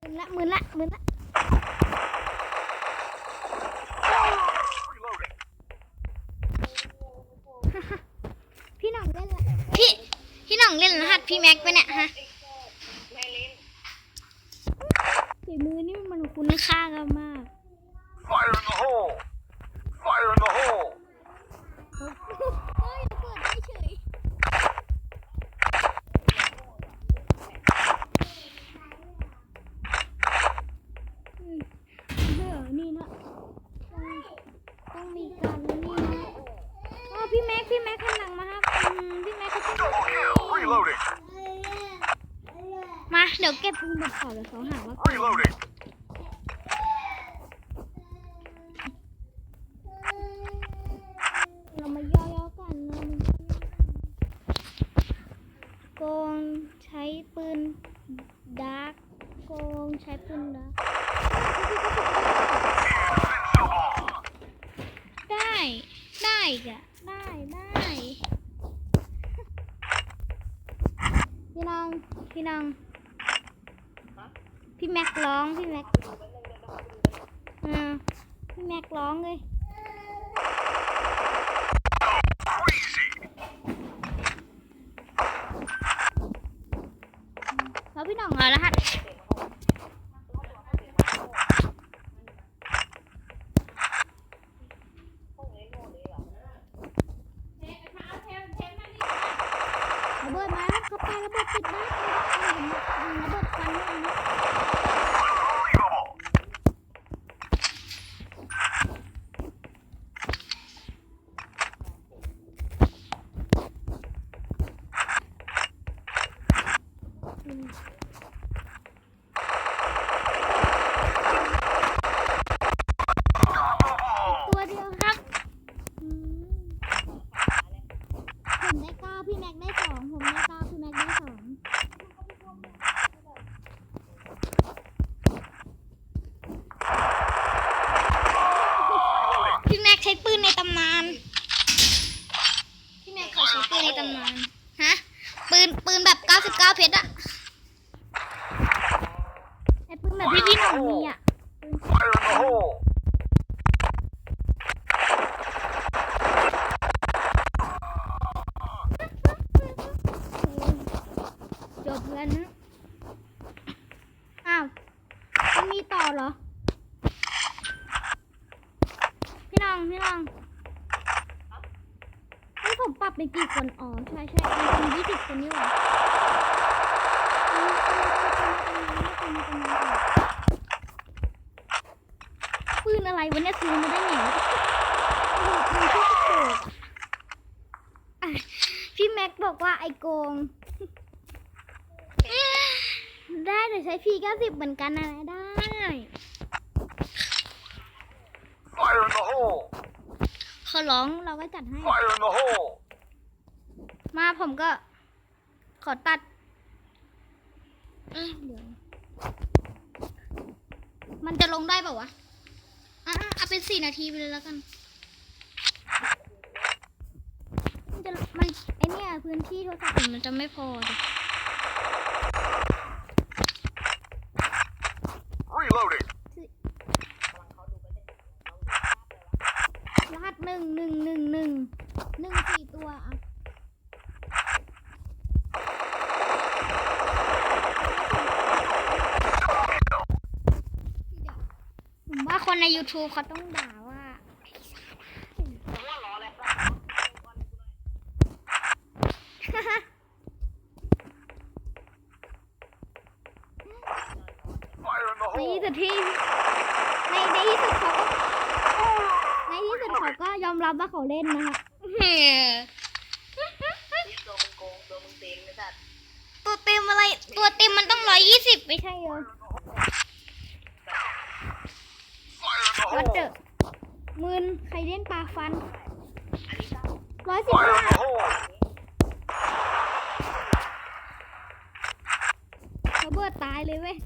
หมื่นละหมื่นละหมื่นละพี่หน่องเล่นละพี่พี่หน่องเล่นรหัสพี่แม็กไปเนี่ยฮะไม่เล่นฝีมือนี่มันคุณค่ากันมาก Fire in the hole! Fire in the hole! เฮ้ยเปิดได้เฉยอืมเดี๋ยวนี่นะต้องต้องมีการนี่นะอ๋อพี่แม็กพี่แม็กข้างหลังมาครับอืมพี่แม็กเขาจะ Double kill! Reloading! มา เดี๋ยวเก็บปืนแบบก่อนเดี๋ยวเขาหาว่าโกง Reloading! เรามาย่อๆกันเรามาย่อๆกันโกงใช้ปืนดาร์กโกงใช้ปืนดาร์กได้ ได้อีกอะได้ได้พี่น้องพี่น้อง พี่แม็กร้องพี่แม็กอ่าพี่แม็กร้องเลยแล้วพี่น่องเหรอรหัสระเบิดมาแล้วเข้าไประเบิดปิดนะเบิดควันด้วยนะ ตัวเดียวครับอืมผมได้เก้าพี่แม็กได้สองผมได้เก้าพี่แม็กได้สองพี่แม็ กใช้ปืนในตำนาน พี่แม็กเขาใช้ปืนในตำนาน ฮะ ปืนปืนแบบ 99 เพชรอะไอปืนแบบที่พี่หน่องมีอะ Fire in the hole! จบแล้วนะ อ้าวมันมีต่อเหรอ พี่น้องให้ผมปรับเป็นกี่คน อ๋อ ใช่ใช่เป็นยี่สิบคนนี่หว่าปืนอะไรวะเนี่ยซื้อมาได้ไงโอ้โหปืนที่โปรงพี่แม็กบอกว่าไอโกง ได้แต่ใช้พีเก้าสิบเหมือนกันนะได้ Fire in the hole! เขาร้องเราก็จัดให้ Fire in the hole! มาผมก็ ขอตัดเอ้ยเดี๋ยว มันจะลงได้เปล่าวะ อะอะเอาเป็นสี่นาทีไปเลยแล้วกัน มันจะมันไอเนี่ยพื้นที่โทรศัพท์ผมมันจะไม่พอดิ Reloading! รหัสหนึ่งหนึ่งหนึ่งหนึ่งหนึ่งสี่ตัวอะ ผมว่าคน ใน YouTube เขาต้องด่าว่าผมว่าล้อเลย Fire in the ในที่ hole! สุดที่ในในที่สุดเขาก็ในที่สุดเขาก็ยอมรับว่าเขาเล่นนะคะนี่ตัวมึงโกงตัวมึงเต็งนะสัตว์ตัวเต็มอะไรตัวเต็มมันต้องร้อยยี่สิบไม่ใช่เหรอ Fire in the วัดเดอ hole! มืนใครเล่นปลาฟันอันนี้ตั้งร้อยสิบห้าเขาเบิดตายเลยเว้ย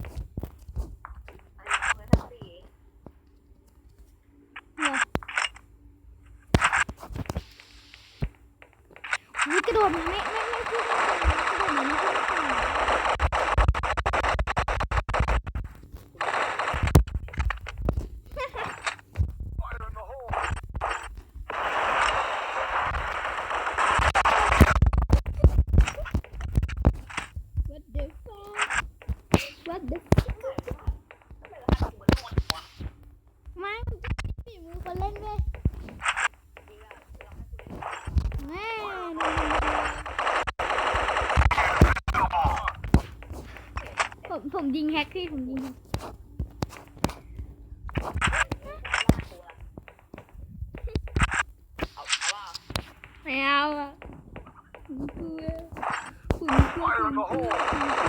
อันนี้ตั้งไว้ทั้งสี่เหรออุ๊ยกระโดดมาไม่ไม่ไม่พูดไม่ได้กระโดดมาไม่พูดไม่ได้ ผมยิงแฮกพี่ผมยิงไม่เอาอะผมกลัวผมก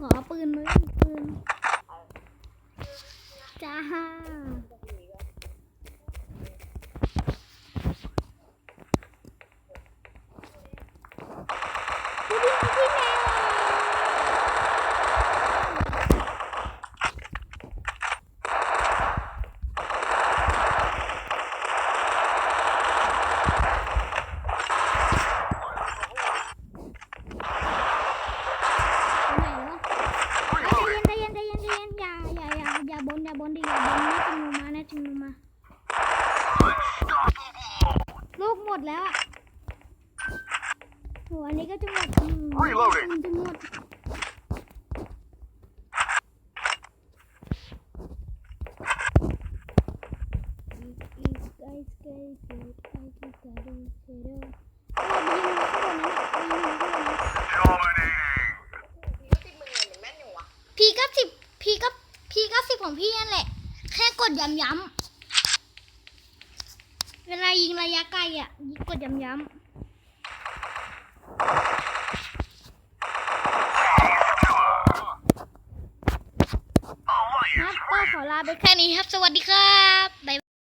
ขอปืนเลย ล้วโหอันนี้ก็จะหมดอืมมันจะหมดพี่ก็สิบพี่ก็พี่ก็สิบของพี่นั่นแหละ แค่กดย้ำๆ เวลายิงระยะไกลอะยิงกดย้ำๆครับก็ขอลาไปแค่นี้ครับ สวัสดีครั